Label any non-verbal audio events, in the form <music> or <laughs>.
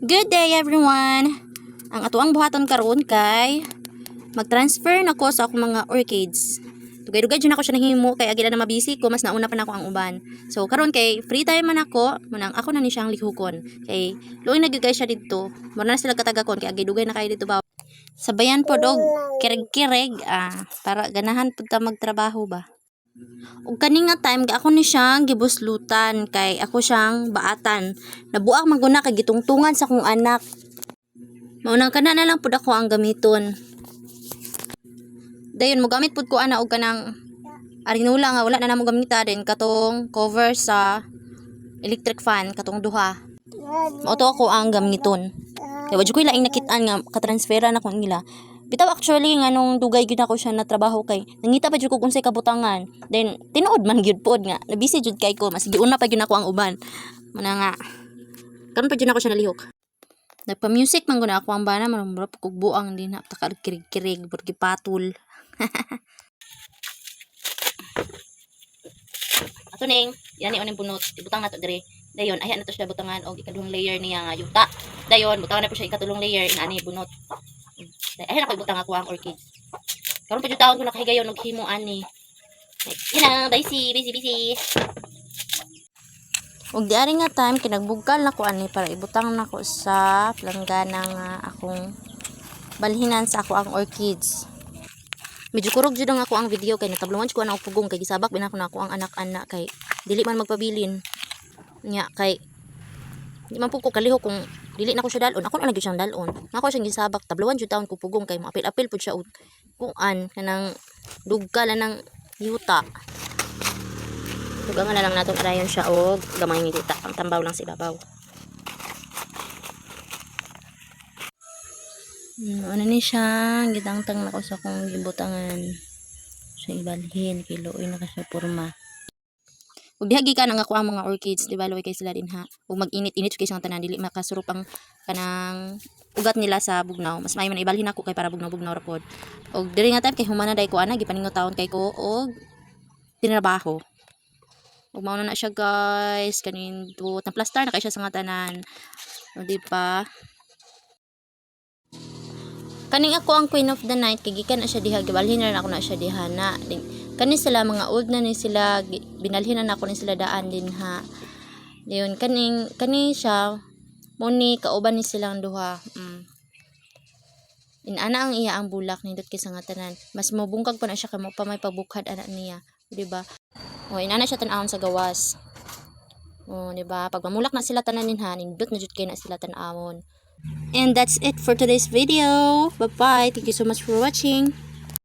Good day everyone! Ang atuang buhaton karon kay mag-transfer na ko sa akong mga orchids. Dugay-dugay dyan ako siya nahimo kay agila na mabisi ko mas nauna pa na ako ang uban. So karon kay free time man ako, manang ako na ni siyang lihukon. Kay luoy na siya didto. Mura na sila katagakon kay agay dugay na kay dito ba. Sabayan po dog kireg-kireg ah para ganahan pud ta magtrabaho ba. Ug kani nga time ga ako ni siyang gibuslutan kay ako siyang baatan. Nabuak maguna kay gitungtungan sa kong anak. Maunang kana na lang pud ako ang gamiton. Dayon mo gamit pud ko ana og kanang arinula nga wala na namo gamita din katong cover sa electric fan katong duha. Mao to ako ang gamiton. Kay wadyo ko laing nakitaan nga katransfera na ko nila. Bitaw actually nga nung dugay gyud ako siya na trabaho kay nangita pa jud ko unsay kabutangan. Then tinuod man gyud pod nga nabisi jud kay ko mas giuna pa gyud ako ang uban. Muna nga karon pa jud ako siya nalihok. Nagpa-music man guna ako ang bana man mura kog buang din <laughs> na kirig-kirig burgi patul. Ato ning, yan ni bunot, ibutang nato dire. Dayon, ayan na siya butangan og ikaduhang layer niya nga yuta. Dayon, butangan na po siya ikatulong layer inaani bunot. Ayan ako ibutang ako ang orchid. Karon pa jud taon ko nakahigayon og himo ani. Yan ang daisy, busy, busy. Og di ari nga time kinagbugkal na ko ani para ibutang na ko sa planggana nga akong balhinan sa ako ang orchids. Medyo kurog jud ang ako ang video kay natablongan ko na og pugong kay gisabak binako na ako ang anak-anak kay dili man magpabilin. Nya kay di man po ko kaliho kung dili na ko siya dalon. Ako na lagi siyang dalon. Nako siyang gisabak tabluan jud taon ko pugong kay maapil-apil pud siya og kuan kanang duggal na ng yuta. Tugangan na lang natin arayon siya og gamay nga yuta. Ang tambaw lang sa ibabaw. Hmm, ano ni siya, gitangtang na ko sa kong gibutangan sa ibalhin, kiloy na ka siya porma. Ug dihagi ka nang ako ang mga orchids, di ba luway kay sila din ha. Ug mag-init-init kay sa tanan dili makasurup ang kanang ugat nila sa bugnaw. Mas may man ibalhin ako kay para bugnaw-bugnaw ra pod. Ug diri nga time kay humana day ko ana gipaningot taon kay ko og tinrabaho. Ug mao na na siya guys, kanin na plaster na kay siya sa nga tanan. O di ba? Kaning ako ang queen of the night kay na siya diha gibalhin na ako na siya diha na. Kani sila mga old na ni sila gi- binalhin na ako ni sila daan din ha. Diyon kaning kani siya muni kauban ni silang duha. Mm. Inana ang iya ang bulak nindot kay sa nga tanan. Mas mobungkag pa na siya kay mo pa may pabukhad ana niya, di ba? O inana siya tan-awon sa gawas. O, di ba? Pag mamulak na sila tanan ha, nindot na jud kay na sila tan-awon. And that's it for today's video. Bye-bye. Thank you so much for watching.